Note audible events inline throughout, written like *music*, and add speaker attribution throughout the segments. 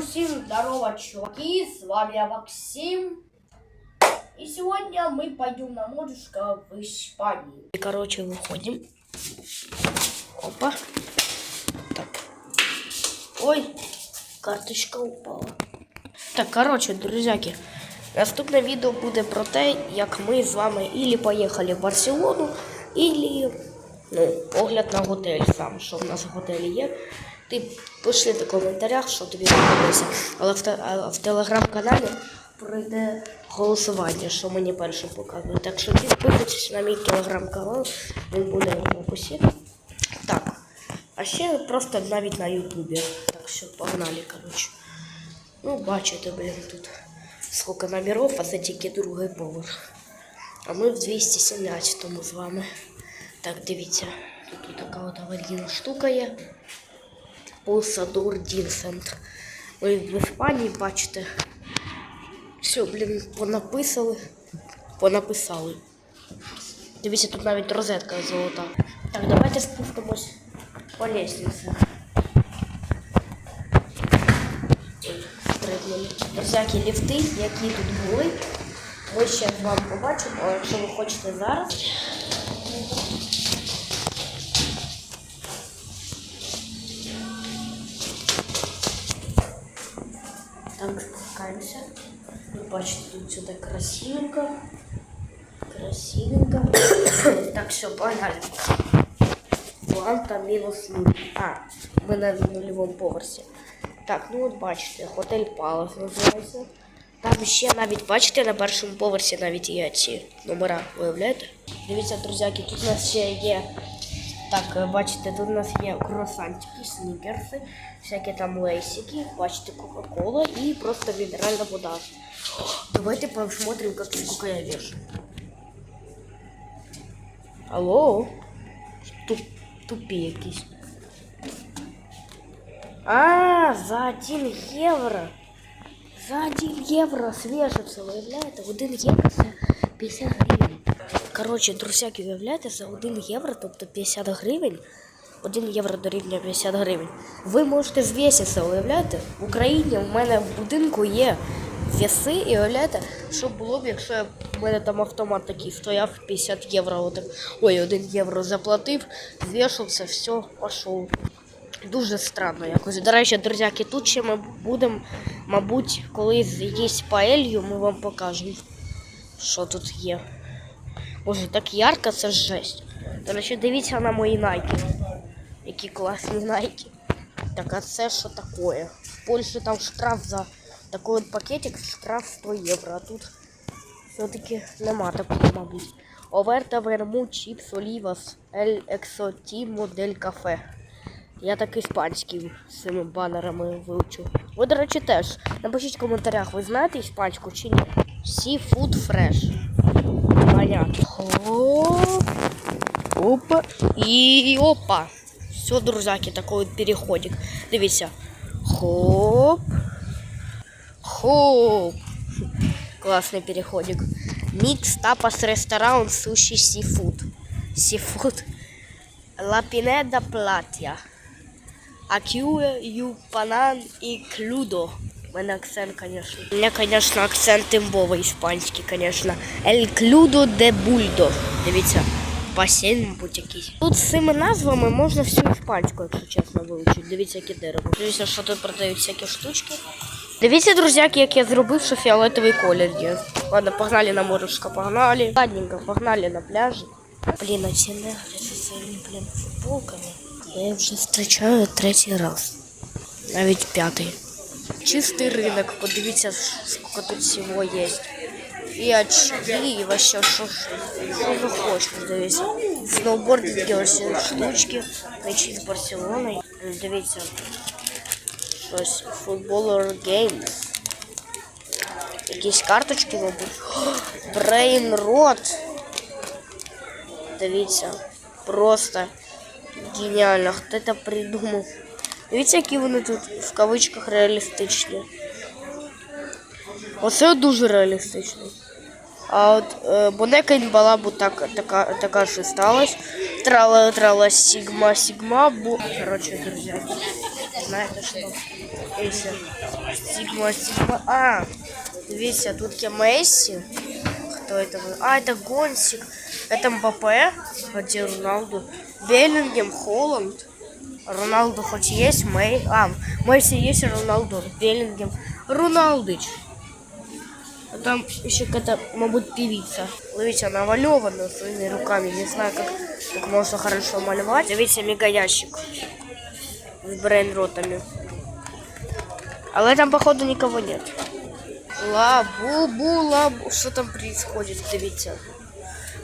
Speaker 1: всем здорово, чуваки, с вами я Максим. И сегодня мы пойдем на морюшко в Испанию. И, короче, выходим. Опа. Так. Ой, карточка упала. Так, короче, друзяки, наступне відео буде про те, як ми з вами ілі поїхали в Барселону, ілі ну, огляд на готель сам, що в нас в готелі є. Ти пиши в коментарях, що тобі подобається. Але в, в телеграм-каналі пройде голосування, що мені перше показує. Так що підписуйтесь на мій телеграм-канал, він буде в описі. Так. А ще просто навіть на Ютубі. Так що погнали, коротше. Ну, бачите, блін, тут скільки номерів, а це тільки другий поверх. А ми в 217-му з вами. Так, дивіться, тут така от аварійна штука є. Пулсадор Дінсент. Ви в Іспанії бачите. Все, блін, понаписали. Понаписали. Дивіться, тут навіть розетка золота. Так, давайте спустимось по. Стрибнули. Всякі ліфти, які тут були. Ми ще з вами побачимо, якщо ви хочете зараз. Так, спускаемся. Вы бачите, тут все так красивенько. Красивенько. *coughs* так, все, погнали. Планта мінус нуль. А, ми на нульовому поверсі. Так, ну от бачите, готель Палас називається. Там ще навіть, бачите, на першому поверсі навіть є ці номера, виявляєте? Дивіться, друзяки, тут у нас ще є. Так, е, бачите, тут у нас є круасантики, снікерси, всякі там лейсики, бачите, Кока-Кола і просто мінеральна вода. Давайте посмотрим, как, сколько я вешу. Алло? Туп, тупі якісь. А, за 1 євро. За 1 євро свежиться, виявляєте? 1 євро це 50 гривень. Коротше, друзяки, уявляєте, за 1 євро, тобто 50 гривень, 1 євро дорівнює 50 гривень. Ви можете звіситися, уявляєте? В Україні в мене в будинку є веси, і уявляєте, що було б, якщо я, в мене там автомат такий стояв 50 євро, отак, ой, 1 євро заплатив, звішався, все, пішов. Дуже странно якось. До речі, друзяки, тут ще ми будемо, мабуть, коли з'їсть паелью, ми вам покажемо, що тут є. Боже, так ярко, це жесть. До речі, дивіться на мої найки. Які класні найки. Так, а це що таке? В Польщі там штраф за такий от пакетик, штраф 100 євро, а тут все-таки нема такого, мабуть. Оверта верму чіпс олівас ель ексотімо дель кафе. Я так іспанський з цими банерами вивчу. Ви, до речі, теж. Напишіть в коментарях, ви знаєте іспанську чи ні? Seafood Fresh. Понятно. Опа. и опа. Все, друзаки, такий переходик. Дивіться. Хоп. Хоп. классный переходик. Мікс тапас ресторан суші сіфуд. Сіфуд. Лапінеда платя. Акюе юпанан и клюдо. У мене акцент, конечно. У меня, конечно, акцент тимбовий іспанський, конечно. Ель клюдо де бульдо. Дивіться, басейн, мабуть, якийсь. Тут з цими назвами можна всю іспанську, якщо чесно, вивчити. Дивіться, яке дерево. Дивіться, що тут продають всякі штучки. Дивіться, друзяки, як я зробив, що фіолетовий колір є. Ладно, погнали на морюшко, погнали. Ладненько, погнали на пляжі. Блін, а ці негри зі своїми, блін, футболками. Я їх вже зустрічаю третій раз. Навіть п'ятий. Чистий ринок, подивіться, скільки тут всього є. І очки, і вообще, що, що ви хочете, дивіться. Сноубординги, ось штучки, мечі з Барселоною. Дивіться, щось, футболер геймс. Якісь карточки, мабуть. Брейн рот. Дивіться, просто геніально. Хто це придумав? Дивіться, які вони тут в кавичках реалістичні. Оце дуже реалістично. А от е, Бонека Інбалабу так, така, така ж і сталась. Трала, трала, сігма, сігма, бо... Короче, друзі, знаєте що? Якщо Стигма, стигма. А, дивіться, тут є Месси. Кто это? был? А, это Гонсик. Это МБП. Где Роналду? Беллингем, Холланд. Роналду хоть есть, Мэй... А, Месси есть, Роналду. Беллингем. Роналдыч. А там еще какая-то, мабуть, певица. Видите, она малевана своими руками. Не знаю, как, как можно хорошо малевать. Дивіться, мегаящик. С брейнротами. Але там, походу, никого нет. Лабу-бу, лабу. Что там происходит, дивіться.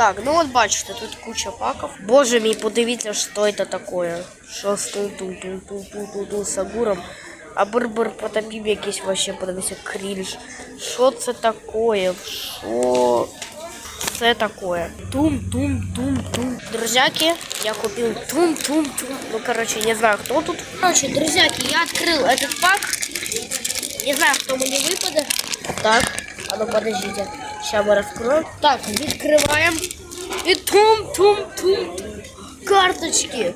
Speaker 1: Так, ну от бачите, тут куча паков. Боже мій, подивіться, що це таке. Що з ту ту ту ту ту ту ту сагуром. А бурбур потопів якийсь вообще, подивіться, крінж. Що це таке? Що це таке? Тум, тум, тум, тум. Друзяки, я купил тум, тум, тум. Ну, короче, не знаю, кто тут. Короче, друзьяки, я открыл этот пак. Не знаю, кто мне выпадет. Так, а ну подождите. Сейчас мы раскроем. Так, открываем. И тум-тум-тум. Карточки.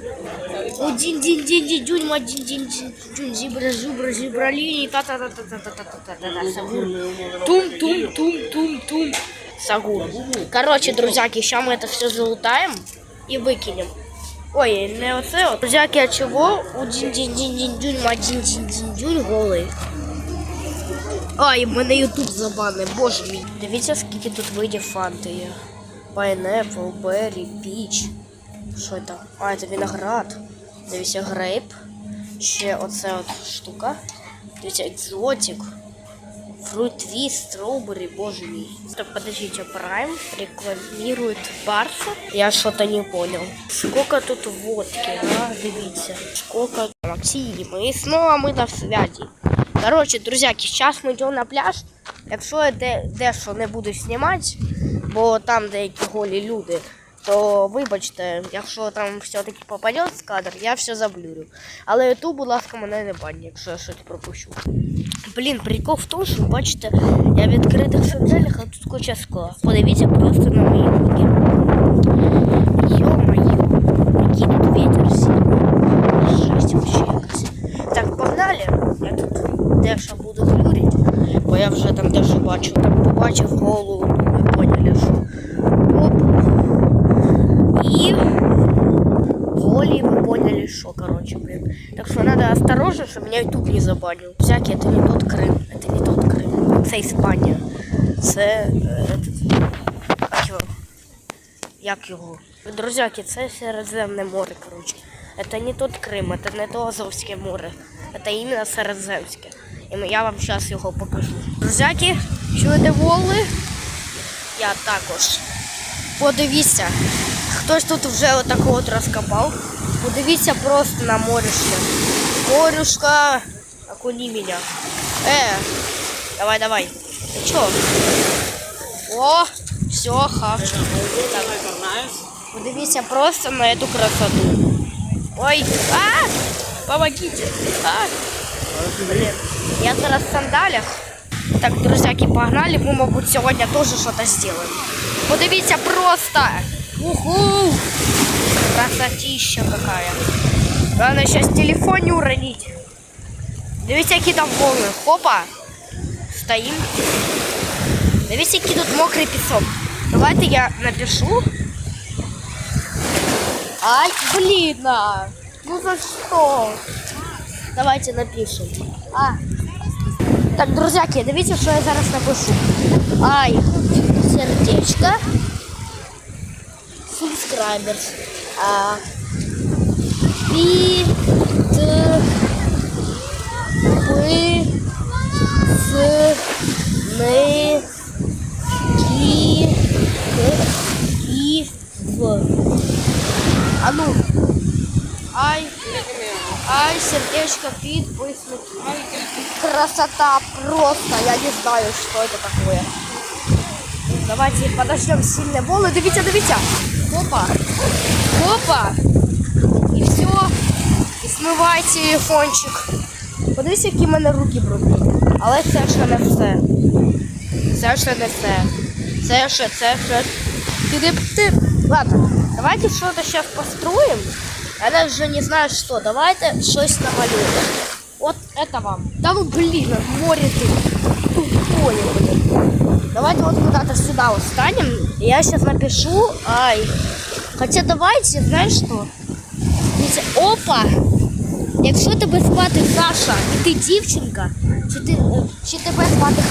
Speaker 1: Один день день день дюнь, один день день дюнь, зебра, зубра, зебра, линии, та та та та та та та та та та Сагур. Тум, тум, тум, тум, тум. Сагур. Короче, друзьяки, сейчас мы это все залутаем и выкинем. Ой, не оце от. Друзяки, а чого? Один день день день дюнь, один день день дюнь голий. Ай, мене Ютуб забанив, боже мій. Дивіться, скільки тут видів фанти. Пайнепл, Беррі, Піч. Що це? А, це виноград. Дивіться, грейп. Ще оце от штука. Дивіться, екзотик. Фрут твист, строубери, боже мій. Так, подождите, Прайм рекламирует Барса. Я что-то не понял. Сколько тут водки, а? Дивіться. Сколько Максим. И снова мы на связи. Короче, друзяки, сейчас мы идем на пляж. Якщо я де, дещо не буду знімати, бо там деякі голі люди, то вибачте, якщо там все-таки попаде в кадр, я все заблюрю. Але ютуб, будь ласка, мене не бань, якщо я щось пропущу. Блін, прикол в тому, що бачите, я в відкритих санджелях, а тут куча скла. Подивіться просто на мої ноги. Йо-моє, який тут вітер сильний. Жесть вообще якась. Так, погнали. Я тут дещо буду глюрити, бо я вже там дещо бачу. Там побачив голову, ну ви поняли, що. Оп. І голі ви поняли, що, короче, блин. Так что надо осторожно, чтобы меня YouTube не забанил. Всякий, это не тот Крым, это не тот Крым. Це Іспанія. Це е, этот, як його? Як його? Друзяки, це Середземне море, короче. Это не тот Крим, это не то Азовське море. Это іменно Середземське. І я вам зараз його покажу. Друзяки, чуєте волни? Я також. Подивіться, хтось тут вже отако от розкопав. Подивіться просто на морюшко. Морюшка, окуни меня. Э, давай, давай. Ты чё? О, все, хавчик. Так, Подивіться просто на эту красоту. Ой, а! Помогите! А! Блин, я зараз в сандалях. Так, друзяки, погнали, мы, мабуть, теж щось зробимо. Подивіться просто! Уху! Красотища какая. Главное сейчас телефон не уронить. Дивіться, які там волны. Хопа! Стоим. Дивіться, який тут мокрий пісок. Давайте я напишу. Ай, блин! Ну за что? Давайте напишем. А. Так, друзяки, дивіться, що я зараз напишу. Ай, сердечко. Subscribers. А, пи, сердечко, підписники. Красота просто, я не знаю, что это такое. Давайте подождем сильные волны. Дивіться, дивіться. Опа. Опа. І все. І смивай телефончик. Подивіться, які в мене руки брудні. Але це ще не все. Це ще не все. Це ще, це ще. Ти, ти. Ладно, давайте что-то сейчас построим. Я даже не знаю что. Давайте щось намалюємо. От Это вам. Да ну блин, море ты. Тупое, блин. Давайте вот куда-то сюда вот встанем. Я сейчас напишу. Ай. Хотя давайте, знаешь что? Дивіться, Опа! Якщо тебе звати Саша і ти дівчинка, чи, ти, е, чи тебе звати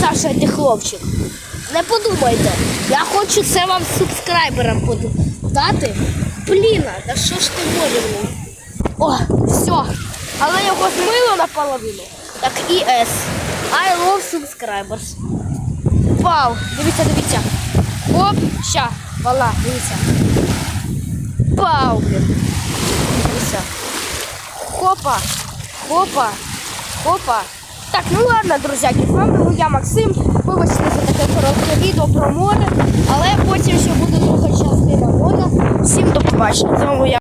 Speaker 1: Саша і ти хлопчик, не подумайте. Я хочу це вам субскрайберам поду- дати. Блін, да що ж ти можеш? О, все. Але його змило наполовину. Так і S. I love subscribers. Вау, дивіться, дивіться. Оп, ща, вала, дивіться. Вау, блін. Дивіться. Хопа, хопа, хопа. Так, ну ладно, друзяки, з вами був я Максим. Вибачте за таке коротке відео про море, але потім ще буде друга частина моря. Всім до побачення.